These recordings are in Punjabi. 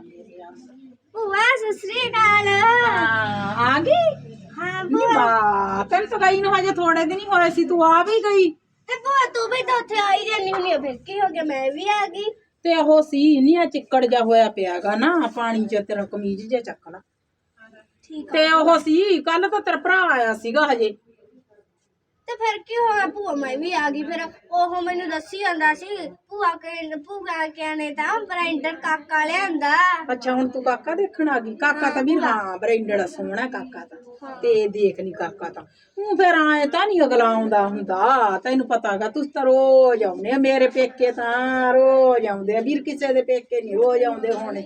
ਆ ਭੂਆ ਸਸਰੀ ਅਕਾਲ। ਹਾਂ ਆ ਗਈ? ਹਾਂ ਨੀ ਭੂਆ। ਬਾ ਤੈਨੂੰ ਤਾਂ ਗਈ ਨੂੰ ਹਜੇ ਥੋੜੇ ਦਿਨ ਹੀ ਹੋਏ ਸੀ ਤੂੰ ਆ ਵੀ ਗਈ। ਤੇ ਭੂਆ ਤੂੰ ਵੀ ਤਾਂ ਉੱਥੇ ਆਈ ਜਾਂਦੀ ਹੁੰਦੀ ਆ ਫਿਰ ਕੀ ਹੋ ਗਿਆ ਮੈਂ ਵੀ ਆ ਗਈ। ਤੇ ਉਹ ਸੀ ਨਹੀਂ ਆ ਚਿੱਕੜ ਜਾ ਹੋਇਆ ਪਿਆਗਾ ਨਾ ਪਾਣੀ ਚ ਤੇਰਾ ਕਮੀਜ਼ ਜਿਹਾ ਚੱਕ ਲਾ। ਠੀਕ ਤੇ ਉਹ ਸੀ ਕੱਲ ਤਾਂ ਤੇਰਾ ਭਰਾ ਆਇਆ ਸੀਗਾ ਹਜੇ। ਤੇ ਫਿਰ ਕੀ ਹੋ ਗਿਆ ਭੂਆ ਮੈਂ ਵੀ ਆ ਗਈ। ਫਿਰ ਉਹ ਮੈਨੂੰ ਦੱਸੀ ਜਾਂਦਾ ਸੀ ਭੂਆ ਕੇ ਭੂਆ ਕਹਿੰਦੇ ਤਾਂ ਬ੍ਰਾਂਡਰ ਕਾਕਾ ਲਿਆਂਦਾ। ਅੱਛਾ ਹੁਣ ਤੂੰ ਕਾਕਾ ਦੇਖਣ ਆ ਗਈ? ਕਾਕਾ ਤਾਂ ਵੀ ਹਾਂ ਬ੍ਰੈਂਡਡ ਸੋਹਣਾ ਕਾਕਾ ਤਾਂ। ਤੇ ਦੇਖ ਨਹੀਂ ਕਾਕਾ ਤਾਂ। ਹੂੰ ਫਿਰ ਆਏ ਤਾਂ ਨਹੀਂ ਅਗਲਾ ਆਉਂਦਾ ਹੁੰਦਾ। ਤੈਨੂੰ ਪਤਾਗਾ ਤੁਸੀਂ ਤਾਂ ਰੋਜ਼ ਆਉਂਦੇ ਆ। ਮੇਰੇ ਪੇਕੇ ਤਾਂ ਰੋਜ਼ ਆਉਂਦੇ ਆ। ਵੀਰ ਕਿਸੇ ਦੇ ਪੇਕੇ ਨਹੀਂ ਰੋਜ਼ ਆਉਂਦੇ ਹੋਣੇ।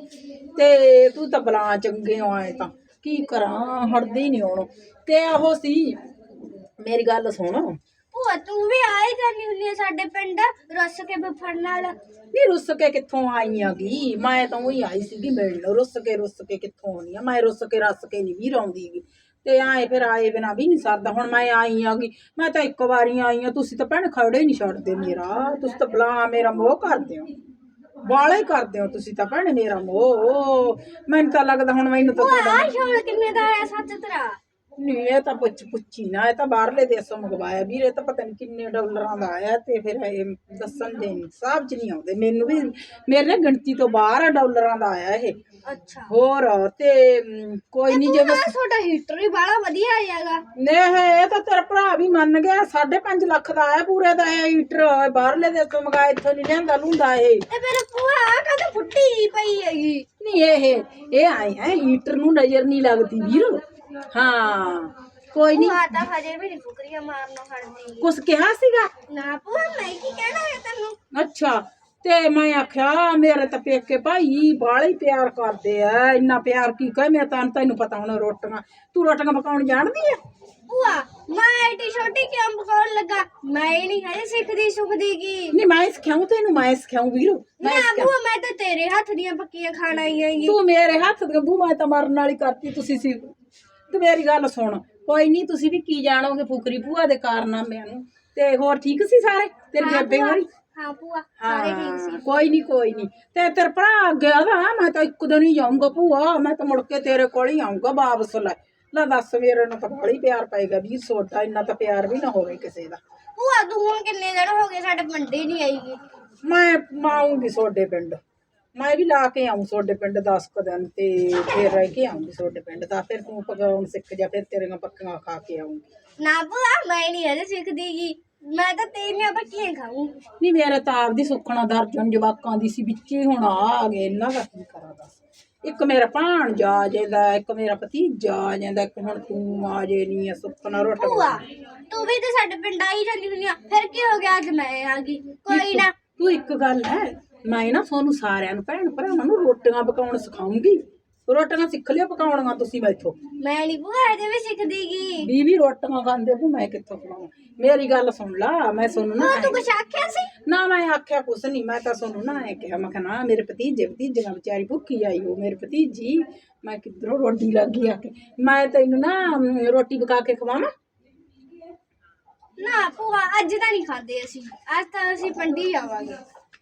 ਤੇ ਤੂੰ ਤਾਂ ਬਲਾ ਚੰਗੇ ਆਏ ਤਾਂ। ਕੀ ਕਰਾਂ? ਹਟਦੇ ਹੀ ਨਹੀਂ ਹੁਣ। ਤੇ ਉਹ ਸੀ ਮੇਰੀ ਗੱਲ ਸੁਣ। ਭੂਆ ਤੂੰ ਵੀ ਆਈ ਜਾਂਦੀ ਹੁੰਦੀ ਆ ਸਾਡੇ ਪਿੰਡ ਰਸ ਕੇ ਬਫੜ ਨਾਲ। ਨਹੀਂ ਰੁੱਸ ਕੇ ਕਿੱਥੋਂ ਆਈ ਆਗੀ? ਮੈਂ ਤਾਂ ਉਹੀ ਆਈ ਸੀਗੀ ਮਿਲਣ। ਰੁੱਸ ਕੇ ਰੁੱਸ ਕੇ ਕਿੱਥੋਂ ਆਉਣੀ ਆ? ਮੈਂ ਰੁੱਸ ਕੇ ਰੱਸ ਕੇ ਨਹੀਂ ਵੀ ਰੌਂਦੀ ਗੀ ਤੇ ਆਏ ਫਿਰ ਆਏ ਬਿਨਾ ਵੀ ਨਹੀਂ ਸਰਦਾ। ਹੁਣ ਮੈਂ ਆਈ ਆਗੀ। ਮੈਂ ਤਾਂ ਇੱਕ ਵਾਰੀ ਆਈ ਆ। ਤੁਸੀਂ ਤਾਂ ਭੈਣ ਖੜੇ ਨਹੀਂ ਛੱਡਦੇ ਮੇਰਾ। ਤੁਸੀਂ ਤਾਂ ਬਲਾ ਮੇਰਾ ਮੋਹ ਕਰਦੇ ਹੋ। ਹੀ ਕਰਦੇ ਹੋ ਤੁਸੀਂ ਤਾਂ ਭੈਣ ਮੇਰਾ ਮੋਹ। ਮੈਨੂੰ ਤਾਂ ਲੱਗਦਾ ਹੁਣ ਮੈਨੂੰ ਤਾਂ ਤੁਹਾਡਾ ਕਿੰਨੇ ਦਾ ਆਇਆ ਸੱਚ ਤੇਰਾ? ਨਹੀਂ ਇਹ ਤਾਂ ਪੁੱਛ ਪੁੱਛੀ ਨਾ ਇਹ ਤਾਂ ਬਾਹਰਲੇ ਦੇਸ਼ੋਂ ਮੰਗਵਾਇਆ ਵੀਰੇ ਤਾਂ ਪਤਾ ਨਹੀਂ ਕਿੰਨੇ ਡਾਲਰਾਂ ਦਾ ਆਇਆ ਤੇ ਫਿਰ ਇਹ ਦੱਸਣ ਦੇ ਨਹੀਂ ਹਿਸਾਬ ਚ ਨਹੀਂ ਆਉਂਦੇ। ਮੈਨੂੰ ਵੀ ਮੇਰੇ ਨਾਲ ਗਿਣਤੀ ਤੋਂ ਬਾਹਰ ਆ ਡਾਲਰਾਂ ਦਾ ਆਇਆ ਇਹ। ਅੱਛਾ। ਹੋਰ ਤੇ ਕੋਈ ਨਹੀਂ ਜੇ ਤੁਹਾਡਾ ਹੀਟਰ ਵੀ ਬੜਾ ਵਧੀਆ ਆਇਆਗਾ ਨੇ ਇਹ ਤਾਂ ਤੇਰਾ ਭਰਾ ਵੀ ਮੰਨ ਗਿਆ 5.5 ਲੱਖ ਦਾ ਆਇਆ ਪੂਰੇ ਦਾ ਇਹ ਹੀਟਰ ਬਾਹਰਲੇ ਦੇਸ਼ੋਂ ਮੰਗਾਇਆ ਇੱਥੋਂ ਨਹੀਂ ਲਿਆਂਦਾ ਲੁੰਦਾ ਇਹ। ਤੇ ਮੇਰੇ ਭੂਆ ਕਦੇ ਫੁੱਟੀ ਪਈ ਹੈਗੀ। ਨਹੀਂ ਇਹ ਇਹ ਆਏ ਹੈ ਹੀਟਰ ਨੂੰ ਨਜ਼ਰ ਨਹੀਂ ਲੱਗਦੀ ਵੀਰ। ਹਾਂ ਕੋਈ ਨਹੀਂ ਭੂਆ ਤਾਂ ਹਜੇ ਵੀ ਨਹੀਂ ਫੁਕਰੀਆਂ ਮਾਰਨੋਂ ਹਟਦੀ ਕੁਛ ਕਿਹਾ ਸੀਗਾ ਨਾ ਭੂਆ ਮੈਂ ਕੀ ਕਹਿਣਾ ਹੈ ਤੈਨੂੰ ਅੱਛਾ ਤੇ ਮੈਂ ਆਖਿਆ ਮੇਰੇ ਤਾਂ ਪੇਕੇ ਭਾਈ ਬਾਲੇ ਹੀ ਪਿਆਰ ਕਰਦੇ ਆ ਇੰਨਾ ਪਿਆਰ ਕੀ ਕਹੇ ਮੈਂ ਤਾਂ ਤੈਨੂੰ ਪਤਾ ਹੁਣ ਰੋਟੀਆਂ ਤੂੰ ਰੋਟੀਆਂ ਪਕਾਉਣ ਜਾਣਦੀ ਆ ਭੂਆ ਮੈਂ ਐਡੀ ਛੋਟੀ ਕਿਉਂ ਪਕਾਉਣ ਲੱਗਾ ਮੈਂ ਹੀ ਨਹੀਂ ਹਜੇ ਸਿੱਖਦੀ ਸੁਖਦੀ ਕੀ ਨਹੀਂ ਮੈਂ ਸਿਖਾਉਂ ਤੈਨੂੰ ਮੈਂ ਸਿਖਾਉਂ ਵੀਰ ਨਾ ਮੈਂ ਸਿਖਾਊਂ। ਭੂਆ ਮੈਂ ਤਾਂ ਤੇਰੇ ਹੱਥ ਦੀਆਂ ਪੱਕੀਆਂ ਖਾਣ ਆਈ ਹੈਗੀ ਤੂੰ ਮੇਰੇ ਹੱਥ ਦੇ ਬੂ ਮੈਂ ਤਾਂ ਮਰਨ ਵਾਲੀ ਕਰਤੀ ਤੁਸੀਂ ਸੀ ਤੂੰ ਮੇਰੀ ਗੱਲ ਸੁਣ। ਕੋਈ ਨਹੀਂ ਤੁਸੀਂ ਵੀ ਕੀ ਜਾਣੋਗੇ ਫੁਕਰੀ ਭੂਆ ਦੇ ਕਾਰਨਾਮਿਆਂ ਨੂੰ? ਤੇ ਹੋਰ ਠੀਕ ਸੀ ਸਾਰੇ? ਤੇਰੇ ਬੇਬੇ ਹੋਰੀ ਹਾਂ ਭੂਆ ਸਾਰੇ ਠੀਕ ਸੀ। ਕੋਈ ਨਹੀਂ ਕੋਈ ਨਹੀਂ ਤੇ ਤੇਰਾ ਭਰਾ ਗਿਆ ਦਾ ਮੈਂ ਤਾਂ ਇੱਕ ਦਿਨ ਹੀ ਜਾਊਂਗਾ ਭੂਆ। ਮੈਂ ਤਾਂ ਮੁੜ ਕੇ ਤੇਰੇ ਕੋਲ ਹੀ ਆਊਂਗਾ ਵਾਪਸ ਲੈ। ਲੈ ਦੱਸ ਮੇਰੇ ਨਾਲ ਤਾਂ ਬੜੀ ਪਿਆਰ ਪਏਗਾ ਵੀ ਸੋਡਾ ਇੰਨਾ ਤਾਂ ਪਿਆਰ ਵੀ ਨਾ ਹੋਵੇ ਕਿਸੇ ਦਾ। ਭੂਆ ਤੂੰ ਹੁਣ ਕਿੰਨੇ ਦਿਨ ਹੋ ਗਏ ਸਾਡੇ ਪਿੰਡ ਹੀ ਨਹੀਂ ਆਈਗੀ? ਮੈਂ ਮਾਉਂਗੀ ਤੁਹਾਡੇ ਪਿੰਡ। ਮੈਂ ਵੀ ਲਾ ਕੇ ਆਉਂ ਤੁਹਾਡੇ ਪਿੰਡ 10 ਕੁ ਦਿਨ ਤੇ ਫਿਰ ਰਹਿ ਕੇ ਆਉਂਗੀ ਤੁਹਾਡੇ ਪਿੰਡ ਦਾ। ਫਿਰ ਤੂੰ ਪਕਾਉਣ ਸਿੱਖ ਜਾ ਫਿਰ ਤੇਰੀਆਂ ਪੱਕੀਆਂ ਖਾ ਕੇ ਆਉਂਗੀ ਨਾ ਭੂਆ ਮੈਂ ਨਹੀਂ ਹਜੇ ਸਿੱਖਦੀਗੀ। ਮੈਂ ਤਾਂ ਤੇਰੀਆਂ ਪੱਕੀਆਂ ਖਾਊਂ ਨਹੀਂ ਮੇਰੇ ਤਾਂ ਆਪਦੀ ਸੁੱਖਣਾ ਦਰਜਨ ਜਵਾਕਾਂ ਦੀ ਸੀ ਵਿੱਚੇ ਹੁਣ ਆ ਗਏ ਇਹਨਾਂ ਦਾ ਕੀ ਕਰਾਂ ਦੱਸ। ਇੱਕ ਮੇਰਾ ਭਾਣ ਜਾ ਜਾਂਦਾ ਇੱਕ ਮੇਰਾ ਭਤੀਜਾ ਆ ਜਾਂਦਾ ਇੱਕ ਹੁਣ ਤੂੰ ਆ ਜੇ ਨਹੀਂ ਆ ਸੁੱਖਣਾ ਰੋਟ ਭੂਆ ਤੂੰ ਵੀ ਤੇ ਸਾਡੇ ਪਿੰਡ ਆਈ ਜਾਂਦੀ ਹੁੰਦੀ ਆ ਫਿਰ ਕੀ ਹੋ ਗਿਆ ਅੱਜ ਮੈਂ ਆ ਗਈ? ਕੋਈ ਨਾ। ਤੂੰ ਇੱਕ ਗੱਲ ਹੈ ਮੈਂ ਨਾ ਤੁਹਾਨੂੰ ਸਾਰਿਆਂ ਨੂੰ ਭੈਣ ਭਰਾਵਾਂ ਨੂੰ ਰੋਟੀਆਂ ਪਕਾਉਣ ਸਿਖਾਉਂਗੀ। ਰੋਟੀਆਂ ਸਿੱਖ ਲਿਓ ਪਕਾਉਣੀਆਂ ਤੁਸੀਂ ਮੈਥੋਂ ਮੈਂ ਨਹੀਂ ਭੂਆ ਹਜੇ ਵੀ ਸਿੱਖਦੀਗੀ? ਵੀ ਵੀ ਰੋਟੀਆਂ ਖਾਂਦੇ ਤੂੰ ਮੈਂ ਕਿੱਥੋਂ ਖਵਾਵਾਂ? ਮੇਰੀ ਗੱਲ ਸੁਣ ਲਾ ਮੈਂ ਸੁਣ ਨਾ ਤੂੰ ਕੁਛ ਆਖਿਆ ਸੀ? ਨਾ ਮੈਂ ਆਖਿਆ ਕੁਛ ਨਹੀਂ ਮੈਂ ਤਾਂ ਸੁਣੂ ਨਾ ਇਹ ਕਿਹਾ ਮੈਂ ਕਿਹਾ ਨਾ ਮੇਰੇ ਭਤੀਜੇ ਭਤੀਜੀਆਂ ਵਿਚਾਰੀ ਭੁੱਖੀ ਆਈ ਹੋ ਮੇਰੇ ਭਤੀਜੀ ਮੈਂ ਕਿੱਧਰੋਂ ਰੋਟੀ ਲੱਗੀ ਆ ਕੇ? ਮੈਂ ਤੈਨੂੰ ਨਾ ਅਮ, ਰੋਟੀ ਪਕਾ ਕੇ ਖਵਾਵਾਂ? ਨਾ ਭੂਆ ਅੱਜ ਤਾਂ ਨਹੀਂ ਖਾਦੇ ਅਸੀਂ ਅੱਜ ਤਾਂ ਅਸੀਂ ਪਿੰਡੀ ਜਾਵਾਂਗੇ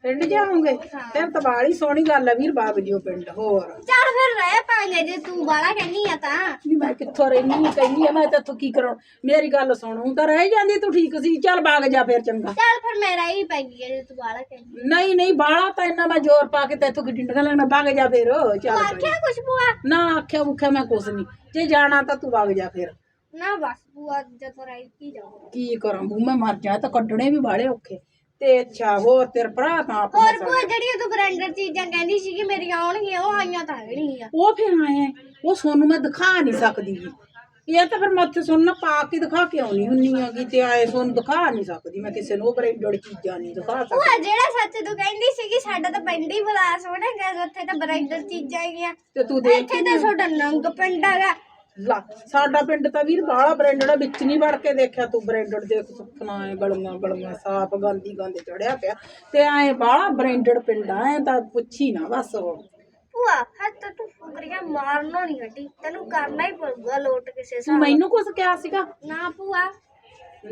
ਪਿੰਡ ਜਾਵਾਂਗੇ ਫਿਰ ਤਾਂ ਸੋਹਣੀ ਗੱਲ ਆ ਵੀਰ ਬਾਗ ਜਿਓ ਪਿੰਡ ਹੋਰ। ਚੱਲ ਫਿਰ ਰਹਿ ਪਾਂਗੇ ਜੇ ਤੂੰ ਬਾਲਾ ਕਹਿਨੀ ਆ ਤਾਂ। ਵੀ ਮੈਂ ਕਿੱਥੋਂ ਰਹਿਨੀ ਕਹਿੰਦੀ ਆ ਮੈਂ ਤਾਂ ਤੂੰ ਕੀ ਕਰਾਂ? ਮੇਰੀ ਗੱਲ ਸੁਣ ਊਂ ਤਾਂ ਰਹਿ ਜਾਂਦੀ ਤੂੰ ਠੀਕ ਸੀ ਚੱਲ ਬਾਗ ਜਾ ਫਿਰ ਚੰਗਾ। ਚੱਲ ਫਿਰ ਮੇਰਾ ਹੀ ਪੈਗੀ ਜੇ ਤੂੰ ਬਾਲਾ ਕਹਿਨੀ ਨਹੀਂ ਨਹੀਂ ਬਾਲਾ ਤਾਂ ਇੰਨਾ ਮੈਂ ਜ਼ੋਰ ਪਾ ਕੇ ਤੈਥੋਂ ਕਿ ਡਿੰਡਗਾ ਲੈਣਾ ਬਾਗ ਜਾ ਫਿਰ ਚੱਲ। ਆਖਿਆ ਕੁਛ ਭੂਆ? ਨਾ ਆਖਿਆ ਮੁਖਿਆ ਮੈਂ ਕੁਛ ਨਹੀਂ ਜੇ ਜਾਣਾ ਤਾਂ ਤੂੰ ਵਗ ਜਾ ਫਿਰ। ਨਾ ਬਸ ਭੂਆ ਜਦੋਂ ਰਹਿ ਕੀ ਜਾਊ ਕੀ ਕਰਾਂ ਬੂ ਮੈਂ ਮਰ ਜਾ ਤਾਂ ਕੱਢਣੇ ਵੀ ਬਾਲੇ ਔਖੇ। ਤੇ ਅੱਛਾ ਹੋਰ ਤੇਰਾ ਭਰਾ ਤਾਂ ਆਪ ਹੋਰ ਮਸਾਂ- ਭੂਆ ਜਿਹੜੀਆਂ ਤੂੰ ਬ੍ਰਾਂਡਰ ਚੀਜ਼ਾਂ ਕਹਿੰਦੀ ਸੀ ਕਿ ਮੇਰੀਆਂ ਆਉਣਗੀਆਂ ਉਹ ਆਈਆਂ ਤਾਂ ਹੈ ਨਹੀਂ ਆ। ਉਹ ਫਿਰ ਆਏ ਉਹ ਸੋਨੂੰ ਮੈਂ ਦਿਖਾ ਨਹੀਂ ਸਕਦੀ ਗੀ। ਇਹ ਤਾਂ ਫਿਰ ਮੈਂ ਉੱਥੇ ਨਾ ਪਾ ਕੇ ਦਿਖਾ ਕੇ ਆਉਣੀ ਹੁੰਨੀ ਹੈਗੀ ਤੇ ਆਏ ਸੋਨੂੰ ਦਿਖਾ ਨਹੀਂ ਸਕਦੀ। ਮੈਂ ਕਿਸੇ ਨੂੰ ਬ੍ਰਾਂਡਡ ਚੀਜ਼ਾਂ ਨਹੀਂ ਦਿਖਾ ਸਕਦੀ। ਭੂਆ ਜਿਹੜਾ ਸੱਚ ਤੂੰ ਕਹਿੰਦੀ ਸੀ ਕਿ ਸਾਡਾ ਤਾਂ ਪਿੰਡ ਹੀ ਬੜਾ ਸੋਹਣਾ ਹੈਗਾ ਉੱਥੇ ਤਾਂ ਬ੍ਰਾਂਡਰ ਚੀਜ਼ਾਂ ਹੈਗੀਆਂ। ਤੇ ਤੂੰ ਦੇਖ ਇੱਥੇ ਤਾਂ ਤੁਹਾਡਾ ਨੰਗ ਪਿੰਡ ਹੈਗਾ। ਲਾ ਸਾਡਾ ਪਿੰਡ ਤਾਂ ਵੀਰ ਬਾਹਲਾ ਬ੍ਰਾਂਡਡ ਆ ਵਿੱਚ ਨਹੀਂ ਵੜ ਕੇ ਦੇਖਿਆ ਤੂੰ ਬ੍ਰਾਂਡਡ ਦੇਖ ਸੁਪਨਾ ਐ ਗਲੀਆਂ ਗਲੀਆਂ ਸਾਫ਼ ਗਾਂਦੀ ਗਾਂਦੇ ਚੜਿਆ ਪਿਆ। ਤੇ ਐ ਬਾਹਲਾ ਬ੍ਰਾਂਡਡ ਪਿੰਡ ਆ ਐ ਤਾਂ ਪੁੱਛੀ ਨਾ ਬਸ। ਉਹ ਭੂਆ ਹੱਥ ਤਾਂ ਤੂੰ ਫੁਕਰੀਆਂ ਮਾਰਨੋਂ ਨਹੀਂ ਹਟੀ। ਤੈਨੂੰ ਕਰਨਾ ਹੀ ਪਊਗਾ ਲੋਟ ਕਿਸੇ ਤੂੰ ਸਾਹ ਮੈਨੂੰ ਕੁਝ ਕਿਹਾ ਸੀਗਾ? ਨਾ ਭੂਆ।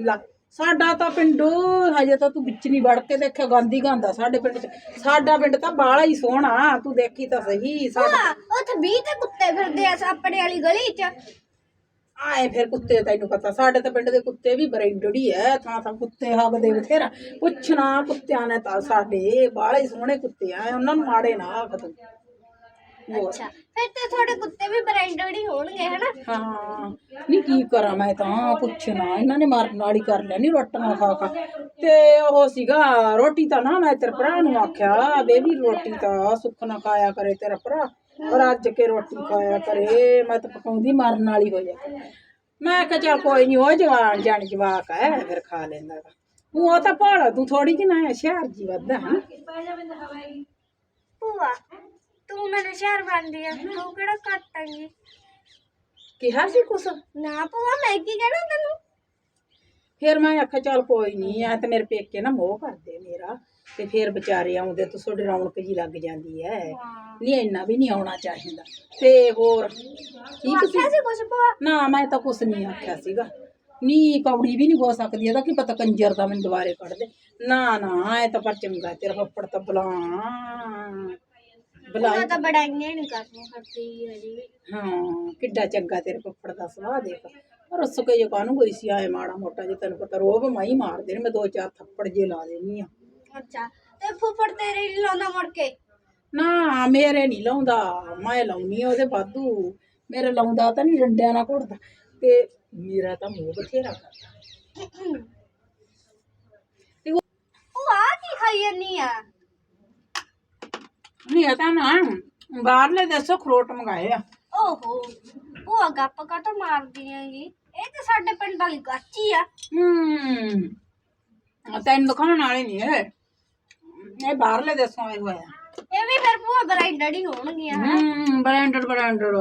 ਲਾ ਸਾਡਾ ਤਾਂ ਪਿੰਡ ਹਜੇ ਤਾਂ ਤੂੰ ਵਿੱਚ ਨਹੀਂ ਵੜ ਕੇ ਦੇਖਿਆ ਗਾਂਧੀ ਗਾਂਦਾ ਸਾਡੇ ਪਿੰਡ ਚ। ਸਾਡਾ ਪਿੰਡ ਤਾਂ ਬਾਹਲਾ ਹੀ ਸੋਹਣਾ ਤੂੰ ਦੇਖੀ ਤਾਂ ਸਹੀ ਸਾਡਾ ਉੱਥੇ 20 ਤੇ ਕੁੱਤੇ ਫਿਰਦੇ ਆ ਆਪਣੇ ਵਾਲੀ ਗਲੀ 'ਚ। ਆਏ ਫਿਰ ਕੁੱਤੇ ਤੈਨੂੰ ਪਤਾ ਸਾਡੇ ਤਾਂ ਪਿੰਡ ਦੇ ਕੁੱਤੇ ਵੀ ਬਰੈਂਡਡ ਹੀ ਐ ਥਾਂ ਥਾਂ ਕੁੱਤੇ ਹੱਗਦੇ ਬਥੇਰਾ। ਪੁੱਛਣਾ ਕੁੱਤਿਆਂ ਨੇ ਤਾਂ ਸਾਡੇ ਬਾਹਲੇ ਹੀ ਸੋਹਣੇ ਕੁੱਤੇ ਆ ਉਹਨਾਂ ਨੂੰ ਮਾੜੇ ਨਾ ਆਖ ਤੂੰ। ਅੱਛਾ ਫਿਰ ਤੇ ਤੁਹਾਡੇ ਕੁੱਤੇ ਵੀ ਬ੍ਰਾਂਡਡ ਹੀ ਹੋਣਗੇ ਹਨਾ ਹਾਂ ਨਹੀਂ ਕੀ ਕਰਾਂ ਮੈਂ ਤਾਂ ਪੁੱਛਣਾ ਇਹਨਾਂ ਨੇ ਮਾਰਨ ਵਾਲੀ ਕਰ ਲੈਣੀ ਰੋਟੀਆਂ ਖਾ ਖਾ ਤੇ ਉਹ ਸੀਗਾ ਰੋਟੀ ਤਾਂ ਨਾ ਮੈਂ ਤੇਰੇ ਭਰਾ ਨੂੰ ਆਖਿਆ ਬੇਬੀ ਰੋਟੀ ਤਾਂ ਸੁੱਖ ਨਾ ਖਾਇਆ ਕਰੇ ਤੇਰਾ ਭਰਾ ਰੱਜ ਕੇ ਰੋਟੀ ਖਾਇਆ ਕਰੇ ਮੈਂ ਤਾਂ ਪਕਾਉਂਦੀ ਮਾਰਨ ਵਾਲੀ ਹੋ ਜਾ ਮੈਂ ਕਿਹਾ ਚੱਲ ਕੋਈ ਨਹੀਂ ਉਹ ਜਵਾਨ ਜਾਣ ਜਵਾਕ ਹੈ ਫਿਰ ਖਾ ਲੈਂਦਾ ਗਾ। ਤੂੰ ਉਹ ਤਾਂ ਭਾਲਾ ਤੂੰ ਥੋੜੀ ਜਿਹੀ ਨਾ ਸ਼ਹਿਰ ਜੀ ਵੱਧਾ ਹੈ ਭੂਆ ਤੂੰ ਮੈਨੂੰ ਸ਼ਹਿਰ ਬਣਦੀ ਆ ਤੂੰ ਕਿਹੜਾ ਘੱਟ ਆਂਗੀ ਕਿਹਾ ਸੀ ਕੁਛ ਨਾ ਭੂਆ ਮੈਂ ਕੀ ਕਹਿਣਾ ਤੈਨੂੰ ਫਿਰ ਮੈਂ ਆਖਿਆ ਚੱਲ ਕੋਈ ਨਹੀਂ ਆ ਤੇ ਮੇਰੇ ਪੇਕੇ ਨਾ ਮੋਹ ਕਰਦੇ ਮੇਰਾ ਤੇ ਫਿਰ ਵਿਚਾਰੇ ਆਉਂਦੇ ਤਾਂ ਤੁਹਾਡੀ ਰੌਣਕ ਜੀ ਲੱਗ ਜਾਂਦੀ ਐ ਨਹੀਂ ਇੰਨਾ ਵੀ ਨਹੀਂ ਆਉਣਾ ਚਾਹੀਦਾ ਤੇ ਹੋਰ ਠੀਕ ਸੀ ਆਖਿਆ ਸੀ ਕੁਛ ਭੂਆ ਨਾ ਮੈਂ ਤਾਂ ਕੁਛ ਨਹੀਂ ਆਖਿਆ ਸੀਗਾ ਨੀ ਕੌੜੀ ਵੀ ਨਹੀਂ ਹੋ ਸਕਦੀ ਇਹਦਾ ਕੀ ਪਤਾ ਕੰਜਰ ਦਾ ਮੈਨੂੰ ਦੁਬਾਰੇ ਕੱਢ ਦੇ ਨਾ ਨਾ ਇਹ ਤਾਂ ਪਰ ਚੰਗਾ ਤੇਰਾ ਪੱਪੜ ਤਾਂ ਬਲਾ ਬਲਾ ਭੂਆ ਤਾਂ ਬੜਾਈਆਂ ਨਹੀਂ ਕਰਨੀ ਕਰਦੀ ਹਜੇ ਵੀ ਹਾਂ ਕਿੱਡਾ ਚੰਗਾ ਤੇਰੇ ਪੱਪੜ ਦਾ ਸੁਭਾਅ ਦੇਖ। ਪਰ ਉਸ ਕੇ ਜੇ ਕਾਨੂੰ ਕੋਈ ਸੀ ਆਏ ਮਾੜਾ ਮੋਟਾ ਜੇ ਤੈਨੂੰ ਪਤਾ ਰੋਬ ਮਾਈ ਮਾਰਦੇ ਨੇ ਮੈਂ ਦੋ ਚਾਰ ਥੱਪੜ ਜੇ ਲਾ ਦੇਣੀ ਆ ਅੱਛਾ ਤੇ ਫੁੱਫੜ ਤੇਰੇ ਨਹੀਂ ਲਾਉਂਦਾ ਮੁੜ ਕੇ? ਨਾ ਮੇਰੇ ਨਹੀਂ ਲਾਉਂਦਾ ਮੈਂ ਲਾਉਣੀ ਉਹਦੇ ਵਾਧੂ। ਮੇਰੇ ਲਾਉਂਦਾ ਤਾਂ ਨਹੀਂ ਡੰਡਿਆਂ ਨਾਲ ਘੁੱਟਦਾ। ਤੇ ਮੇਰਾ ਤਾਂ ਮੂੰਹ ਬਥੇਰਾ ਕਰਦਾ। ਤੇ ਉਹ ਭੂਆ ਕੀ ਖਾਈ ਜਾਨੀ ਆ? ਨਹੀਂ ਤਾਂ ਨਾ। ਬਾਹਰਲੇ ਦੇਸੋਂ ਖਰੋਟ ਮੰਗਾਏ ਆ। ਓਹੋ ਭੂਆ ਗੱਪ ਕਾ ਤਾਂ ਮਾਰਦੀ ਹੈਗੀ ਇਹ ਤਾਂ ਸਾਡੇ ਪਿੰਡ ਵਾਲੀ ਗਾਚੀ ਆ। ਹੂੰ। ਤੈਨੂੰ ਦਿਖਾਉਣ ਵਾਲੇ ਨਹੀਂ ਇਹ। ਇਹ ਬਾਹਰਲੇ ਦੇਸੋਂ ਆਏ ਹੋਏ ਆ। ਇਹ ਵੀ ਫਿਰ ਭੂਆ ਬਰਾਈਡਡ ਹੀ ਹੋਣਗੀਆਂ ਹੂੰ ਬ੍ਰਾਂਡਡ ਬ੍ਰਾਂਡਡ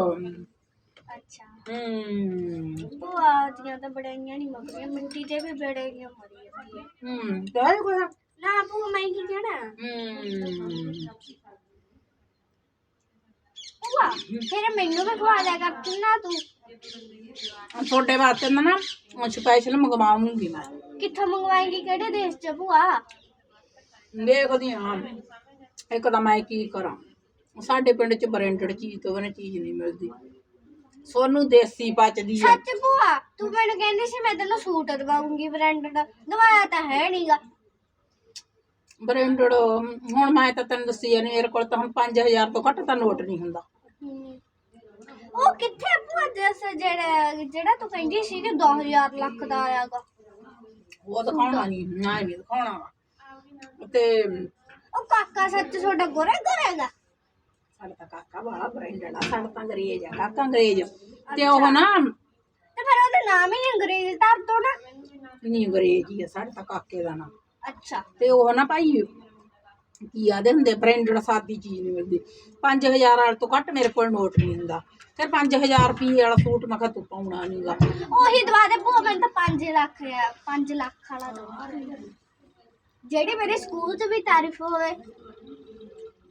ਅੱਛਾ। ਹੂੰ। ਭੂਆ ਦੀਆਂ ਤਾਂ ਬੜਾਈਆਂ ਨਹੀਂ ਮਗਰੀਆਂ ਮਿੰਟੀ ਤੇ ਵੀ ਬੜਾਈਆਂ ਮਰੀ ਜਾਂਦੀਆਂ ਹੂੰ ਤੇ ਕੋਈ ਨਾ ਭੂਆ ਮੈਂ ਕੀ ਕਹਿਣਾ? ਹੂੰ। ਭੂਆ ਫਿਰ ਮੈਨੂੰ ਵੀ ਖਵਾ ਲਿਆ ਕਰ ਕਿੰਨਾ ਤੂੰ? ਤੁਹਾਡੇ ਵਾਸਤੇ ਨਾ ਨਾ ਸਪੈਸ਼ਲ ਮੰਗਵਾਉਂਗੀ ਮੈਂ। ਕਿੱਥੋਂ ਮੰਗਵਾਏਂਗੀ? ਕਿਹੜੇ ਦੇਸ਼ ਚ ਭੂਆ? ਦੇਖਦੀ ਹਾਂ। ਇੱਕ ਤਾਂ ਮੈਂ ਕੀ ਕਰਾਂ? ਸਾਡੇ ਪਿੰਡ ਚ ਬ੍ਰਾਂਡਡ ਚੀਜ਼ ਤੋਂ ਬਿਨਾਂ ਚੀਜ਼ ਨਹੀਂ ਮਿਲਦੀ। ਸੋਨੂੰ ਦੇਸੀ ਪਚਦੀ ਆ। ਸੱਚ ਭੂਆ ਤੂੰ ਮੈਨੂੰ ਕਹਿੰਦੀ ਸੀ ਮੈਂ ਤੈਨੂੰ ਸੂਟ ਦਵਾਉਂਗੀ ਬ੍ਰਾਂਡਡ ਦਵਾਇਆ ਤਾਂ ਹੈ ਨਹੀਂਗਾ। ਬ੍ਰਾਂਡਡ ਹੁਣ ਮੈਂ ਤਾਂ ਤੈਨੂੰ ਦੱਸੀ ਜਾਨੀ ਮੇਰੇ ਕੋਲ ਤਾਂ ਹੁਣ 5000 ਤੋਂ ਘੱਟ ਤਾਂ ਨੋਟ ਨਹੀਂ ਹੁੰਦਾ। ਉਹ ਕਿੱਥੇ ਆ ਭੂਆ ਜਸ ਜਿਹੜਾ ਜਿਹੜਾ ਤੂੰ ਕਹਿੰਦੀ ਸੀ ਕਿ 2000 ਲੱਖ ਦਾ ਆਇਆਗਾ? ਉਹ ਦਿਖਾਉਣਾ ਨਹੀਂ ਨਾ ਨਹੀਂ ਦਿਖਾਉਣਾ ਵਾ। ਤੇ ਉਹ ਕਾਕਾ ਸੱਚ ਤੁਹਾਡਾ ਗੋਰਾ ਗੋਰਾਗਾ ਸਾਡਾ ਤਾਂ ਕਾਕਾ ਬੜਾ ਬ੍ਰਾਂਡਡ ਆ ਸਾਡਾ ਤਾਂ ਅੰਗਰੇਜ਼ ਆ ਕਾਕਾ ਅੰਗਰੇਜ਼। ਤੇ ਉਹ ਨਾ ਤੇ ਫਿਰ ਉਹਦਾ ਨਾਮ ਹੀ ਅੰਗਰੇਜ਼ੀ ਧਰ ਦੋ ਨਾ। ਨਹੀਂ ਅੰਗਰੇਜ਼ ਹੀ ਆ ਸਾਡੇ ਤਾਂ ਕਾਕੇ ਦਾ ਨਾਮ। ਅੱਛਾ। ਤੇ ਉਹ ਨਾ ਭਾਈ ਕੀ ਆਦੇ ਹੁੰਦੇ ਬ੍ਰਾਂਡਡ ਸਾਦੀ ਚੀਜ਼ ਨਹੀਂ ਮਿਲਦੀ। 5000 ਵਾਲੇ ਤੋਂ ਘੱਟ ਮੇਰੇ ਕੋਲ ਨੋਟ ਨਹੀਂ ਹੁੰਦਾ। ਫਿਰ 5000 ਰੁਪਏ ਵਾਲਾ ਸੂਟ ਮੈਂ ਕਿਹਾ ਤੂੰ ਪਾਉਣਾ ਨਹੀਂਗਾ ਉਹੀ ਦਵਾ ਦੇ ਭੂਆ ਮੈਨੂੰ ਤਾਂ 5 ਲੱਖ ਆ 5 ਲੱਖ ਵਾਲਾ ਜਿਹੜੇ ਮੇਰੇ ਸਕੂਲ 'ਚ ਵੀ ਤਾਰੀਫ ਹੋਵੇ।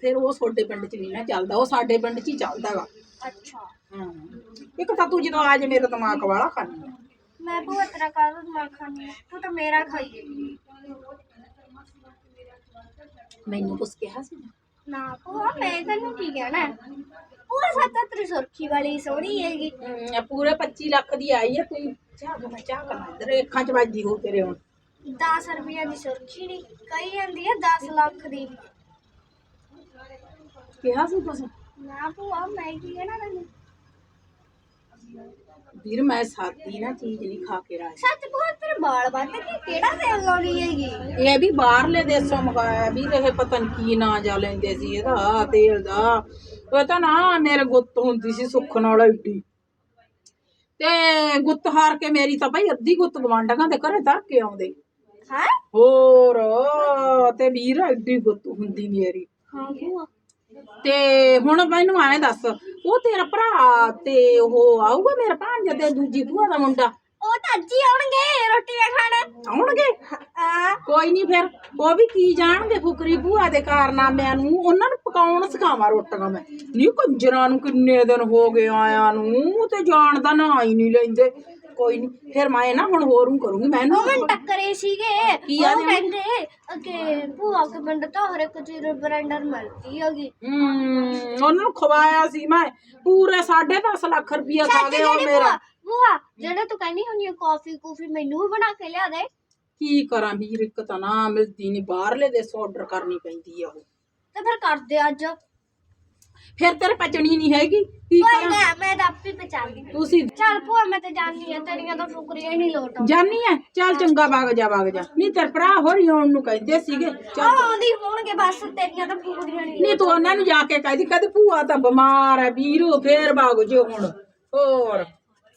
ਫਿਰ ਉਹ ਤੁਹਾਡੇ ਪਿੰਡ 'ਚ ਨਹੀਂ ਨਾ ਚੱਲਦਾ ਉਹ ਸਾਡੇ ਪਿੰਡ 'ਚ ਹੀ ਚੱਲਦਾ ਗਾ। ਅੱਛਾ। ਹਾਂ। ਇੱਕ ਤਾਂ ਤੂੰ ਜਦੋਂ ਆ ਜੇ ਮੇਰਾ ਦਿਮਾਗ ਵਾਲਾ ਆ। ਮੈਂ ਭੂਆ ਤੇਰਾ ਕਾਹਦਾ ਦਿਮਾਗ ਖਾਣੀ ਤੂੰ ਤਾਂ ਮੇਰਾ ਖਾਈਏ ਮੈਨੂੰ ਕੁਛ ਕਿਹਾ ਸੀ ਨਾ? ਭੂਆ ਮੈਂ ਤੈਨੂੰ ਕੀ ਕਹਿਣਾ? ਭੂਆ ਸੱਤਾ ਤੇਰੀ ਸੁਰਖੀ ਵਾਲੀ ਸੋਹਣੀ ਹੈਗੀ। ਹਮ, ਪੂਰੇ 25 ਲੱਖ ਦੀ ਆਈ ਆ ਤੂੰ ਚਾਹ ਮੈਂ ਚਾਹ ਕਰ ਇੱਧਰ ਅੱਖਾਂ 'ਚ ਵੱਜਦੀ ਹੋ ਤੇਰੇ ਹੁਣ। 10 ਰੁਪਈਆ ਦੀ ਸੁਰਖੀ ਨਹੀਂ ਕਹੀ ਜਾਂਦੀ ਹੈ 10 ਲੱਖ ਦੀ। ਕਿਹਾ ਸੀ ਕੁਛ? ਨਾ ਭੂਆ ਮੈਂ ਕੀ ਕਹਿਣਾ ਤੈਨੂੰ? ਵੀਰ ਮੈਂ ਸਾਦੀ ਨਾ ਚੀਜ਼ ਨਹੀਂ ਖਾ ਕੇ ਰਾਜੀ। ਸੱਚ ਭੂਆ ਤੇਰੇ ਵਾਲ ਵੱਧ ਕੇ ਕਿਹੜਾ ਤੇਲ ਲਾਉਣੀ ਹੈਗੀ? ਇਹ ਵੀ ਬਾਹਰਲੇ ਦੇਸੋਂ ਮੰਗਾਇਆ ਵੀ ਇਹ ਪਤਾ ਨੀ ਕੀ ਨਾਂ ਜਾ ਲੈਂਦੇ ਸੀ ਇਹਦਾ ਤੇਲ ਦਾ। ਉਹ ਤਾਂ ਨਾ ਮੇਰੇ ਗੁੱਤ ਹੁੰਦੀ ਸੀ ਸੁੱਖ ਨਾਲ ਏਡੀ। ਤੇ ਗੁੱਤ ਹਾਰ ਕੇ ਮੇਰੀ ਤਾਂ ਭਾਈ ਅੱਧੀ ਗੁੱਤ ਗਵਾਂਢਾਂ ਦੇ ਘਰੇ ਧਰ ਕੇ ਆਉਂਦੇ। ਹਾਂ? ਹੋਰ ਤੇ ਵੀਰ ਏਡੀ ਗੁੱਤ ਹੁੰਦੀ ਮੇਰੀ। ਹਾਂ ਤੇ ਹੁਣ ਮੈਨੂੰ ਐਂ ਦੱਸ ਉਹ ਤੇਰਾ ਭਰਾ ਤੇ ਉਹ ਆਊਗਾ ਮੇਰਾ ਭਾਂਜਾ ਤੇ ਦੂਜੀ ਭੂਆ ਦਾ ਮੁੰਡਾ? ਉਹ ਤਾਂ ਅੱਜ ਹੀ ਆਉਣਗੇ ਰੋਟੀਆਂ ਖਾਣ। ਆਉਣਗੇ? ਆ ਕੋਈ ਨਹੀਂ ਫਿਰ ਉਹ ਵੀ ਕੀ ਜਾਣਗੇ ਫੁਕਰੀ ਭੂਆ ਦੇ ਕਾਰਨਾਮਿਆਂ ਨੂੰ? ਉਹਨਾਂ ਨੂੰ ਪਕਾਉਣ ਸਿਖਾਵਾਂ ਰੋਟੀਆਂ ਮੈਂ। ਨਹੀਂ ਕੰਜਰਾਂ ਨੂੰ ਕਿੰਨੇ ਦਿਨ ਹੋ ਗਏ ਆਇਆਂ ਨੂੰ ਤੇ ਜਾਣ ਦਾ ਨਾਂ ਹੀ ਨਹੀਂ ਲੈਂਦੇ। ਕੋਈ ਨਹੀਂ ਫਿਰ ਮੈਂ ਨਾ ਹੁਣ ਹੋਰ ਨੂੰ ਕਰੂੰਗੀ ਮੈਂ ਉਹ ਇਹਨੂੰ ਮੈਨੂੰ ਟੱਕਰੇ ਸੀਗੇ ਕੀ ਉਹ ਆਦੇ ਨੇ? ਕਹਿੰਦੇ ਕਿ ਭੂਆ ਕੇ ਪਿੰਡ ਤੋਂ ਹਰ ਇੱਕ ਚੀਜ਼ ਬਰੈਂਡਰ ਮਿਲਦੀ ਹੈਗੀ। ਹਮ, ਉਹਨਾਂ ਨੂੰ ਖਵਾਇਆ ਸੀ ਮੈਂ ਪੂਰੇ 10.5 ਲੱਖ ਰੁਪਇਆ ਖਾ ਗਏ ਉਹ ਮੇਰਾ। ਭੂਆ ਜਿਹੜੇ ਤੂੰ ਕਹਿੰਦੀ ਹੁੰਦੀ ਆ ਕਾਫੀ ਕੂਫੀ ਮੈਨੂੰ ਵੀ ਬਣਾ ਕੇ ਲਿਆ ਦੇ। ਕੀ ਕਰਾਂ ਵੀਰ ਇੱਕ ਤਾਂ ਨਾ ਮਿਲਦੀ ਨਹੀਂ ਬਾਹਰਲੇ ਦੇਸੋਂ ਆਰਡਰ ਕਰਨੀ ਪੈਂਦੀ ਆ ਉਹ। ਤੇ ਫਿਰ ਕਰਦੇ ਅੱਜ। ਫਿਰ ਤੇਰੇ ਪਚਣੀ ਨਹੀਂ ਹੈਗੀ ਕੀ ਕੋਈ ਕਰਾਂ? ਨਾ ਮੈਂ ਤਾਂ ਆਪੇ ਪਚਾਉਂਦੀ। ਤੁਸੀਂ ਚੱਲ ਭੂਆ ਮੈਂ ਤੇ ਜਾਣੀ ਆ ਤੇਰੀਆਂ ਤਾਂ ਟੁਕਰੀਆਂ ਹੀ ਨਹੀਂ ਲੋਟ। ਜਾਨੀ ਐ? ਚੱਲ ਚੰਗਾ ਵਗ ਜਾ ਵਗ ਜਾ। ਨਹੀਂ ਤੇਰੇ ਭਰਾ ਹੋਰੀ ਆਉਣ ਨੂੰ ਕਹਿੰਦੇ ਸੀਗੇ। ਚੱਲ। ਉਹ ਆਉਂਦੀ ਹੋਣਗੇ ਬਸ ਤੇਰੀਆਂ ਤਾਂ ਟੁਕਰੀਆਂ ਨਹੀਂ ਨਹੀਂ ਤੂੰ ਉਹਨਾਂ ਨੂੰ ਜਾ ਕੇ ਕਹਿਦੀ ਕਹਦੇ ਭੂਆ ਤਾਂ ਬਿਮਾਰ ਹੈ ਵੀਰੂ ਫੇਰ ਵਗ ਜੋ ਹੁਣ। ਹੋਰ।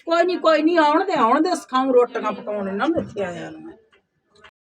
ਕੋਈ ਨਹੀਂ ਕੋਈ ਨਹੀਂ ਆਉਣ ਦੇ ਆਉਣ ਦੇ ਸਿਖਾਉਂ ਰੋਟੀਆਂ ਪਕਾਉਣ ਇਹਨਾਂ ਨੂੰ ਇੱਥੇ ਆਇਆ ਨੂੰ।